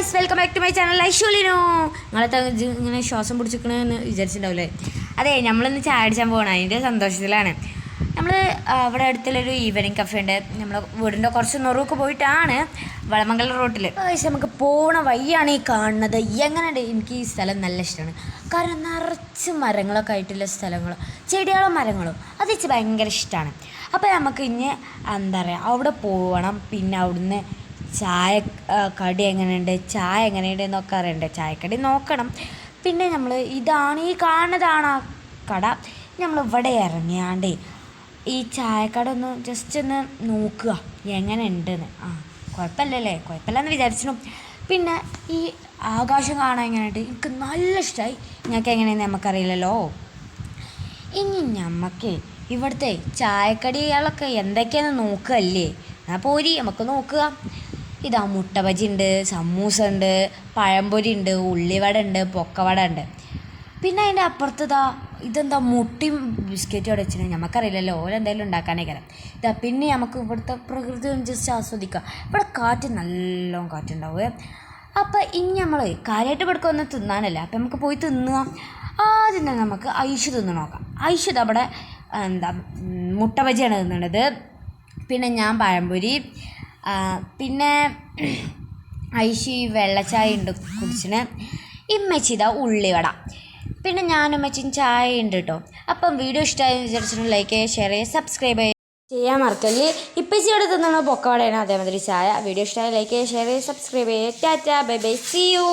Guys welcome back to my channel ഐശ്വലിനു നിങ്ങളെ ഇങ്ങനെ ശ്വാസം പിടിച്ചിരിക്കണമെന്ന് വിചാരിച്ചിട്ടുണ്ടാവില്ലേ? അതെ നമ്മളിന്ന് ചായ അടിച്ചാൻ പോകണം അതിന്റെ സന്തോഷത്തിലാണ്. നമ്മൾ അവിടെ അടുത്തുള്ളൊരു ഈവനിങ് കഫേ ഉണ്ട്. നമ്മൾ വീടിന്റെ കുറച്ച് നുറുക്ക് പോയിട്ടാണ് വളമംഗലം റോട്ടിൽ ഗൈസ് നമുക്ക് പോണ വഴിയാണ് ഈ കാണുന്നത്. എങ്ങനെയുണ്ട്? എനിക്ക് ഈ സ്ഥലം നല്ല ഇഷ്ടമാണ്. കാരണം നിറച്ച് മരങ്ങളൊക്കെ ആയിട്ടുള്ള സ്ഥലങ്ങൾ ചെടികളും മരങ്ങളും. അത് ഭയങ്കര ഇഷ്ടമാണ്. അപ്പോൾ നമുക്ക് ഇനി എന്താ പറയുക അവിടെ പോകണം പിന്നെ അവിടുന്ന് ചായ കടി എങ്ങനെയുണ്ട് ചായ എങ്ങനെയുണ്ട് എന്നൊക്കെ അറിയണ്ടേ? ചായക്കടി നോക്കണം. പിന്നെ നമ്മൾ ഇതാണ് ഈ കാണുന്നതാണ് ആ കട. നമ്മൾ ഇവിടെ ഇറങ്ങിയാണ്ട് ഈ ചായക്കട ഒന്ന് ജസ്റ്റ് ഒന്ന് നോക്കുക. എങ്ങനെ ഉണ്ടെന്ന് ആ കുഴപ്പമില്ലല്ലേ? കുഴപ്പമില്ലെന്ന് വിചാരിച്ചു പിന്നെ ഈ ആകാശം കാണാൻ എങ്ങനെയുണ്ട്? എനിക്ക് നല്ല ഇഷ്ടമായി ഞങ്ങൾക്ക് എങ്ങനെയെന്ന് നമുക്കറിയില്ലല്ലോ. ഇനി നമുക്ക് ഇവിടുത്തെ ചായക്കടികളൊക്കെ എന്തൊക്കെയാണെന്ന് നോക്കുകയല്ലേ എന്നാൽ പോരി നമുക്ക് നോക്കുക. ഇതാ മുട്ട ബജി ഉണ്ട് സമൂസ ഉണ്ട് പഴംപൊരി ഉണ്ട് ഉള്ളിവട ഉണ്ട് പൊക്കവട ഉണ്ട് പിന്നെ അതിന്റെ അപ്പുറത്ത് ഇതാ ഇതെന്താ മുട്ടിയും ബിസ്ക്കറ്റും അവിടെ വെച്ചിട്ട് നമുക്കറിയില്ലല്ലോ ഓരെന്തായാലും ഉണ്ടാക്കാനേക്കാരം. ഇതാ പിന്നെ നമുക്ക് ഇവിടുത്തെ പ്രകൃതി ജസ്റ്റ് ആസ്വദിക്കാം. ഇവിടെ കാറ്റ് നല്ലോണം കാറ്റുണ്ടാവുക അപ്പം ഇനി നമ്മൾ കാര്യമായിട്ട് ഇവിടെ ഒന്ന് തിന്നാനല്ല. അപ്പം നമുക്ക് പോയി തിന്നുക. ആദ്യം തന്നെ നമുക്ക് ഐഷ് തിന്ന് നോക്കാം. ഐഷ് ഇത് അവിടെ എന്താ മുട്ട ബജിയാണ് തിന്നണത്. പിന്നെ ഞാൻ പഴംപൊരി പിന്നെ ഐശി വെള്ളച്ചായ ഉണ്ട് കുടിച്ചിന്. ഇമ്മച്ചി ഉള്ളിവട പിന്നെ ഞാനും അമ്മച്ചും ചായ ഉണ്ട് കേട്ടോ. അപ്പം വീഡിയോ ഇഷ്ടമായി വിചാരിച്ചിട്ടുണ്ടെങ്കിൽ ലൈക്ക് ചെയ്യുക ഷെയർ ചെയ്യുക സബ്സ്ക്രൈബ് ചെയ്യുക. ചെയ്യാൻ മറക്കല്ലേ? ഇപ്പച്ചി ഇവിടെ തിന്നണ പൊക്കവടയാണ് അതേമാതിരി ചായ. വീഡിയോ ഇഷ്ടമായി ലൈക്ക് ചെയ്യുക ഷെയർ ചെയ്യുക സബ്സ്ക്രൈബ് ചെയ്യുക. Tata bye bye see you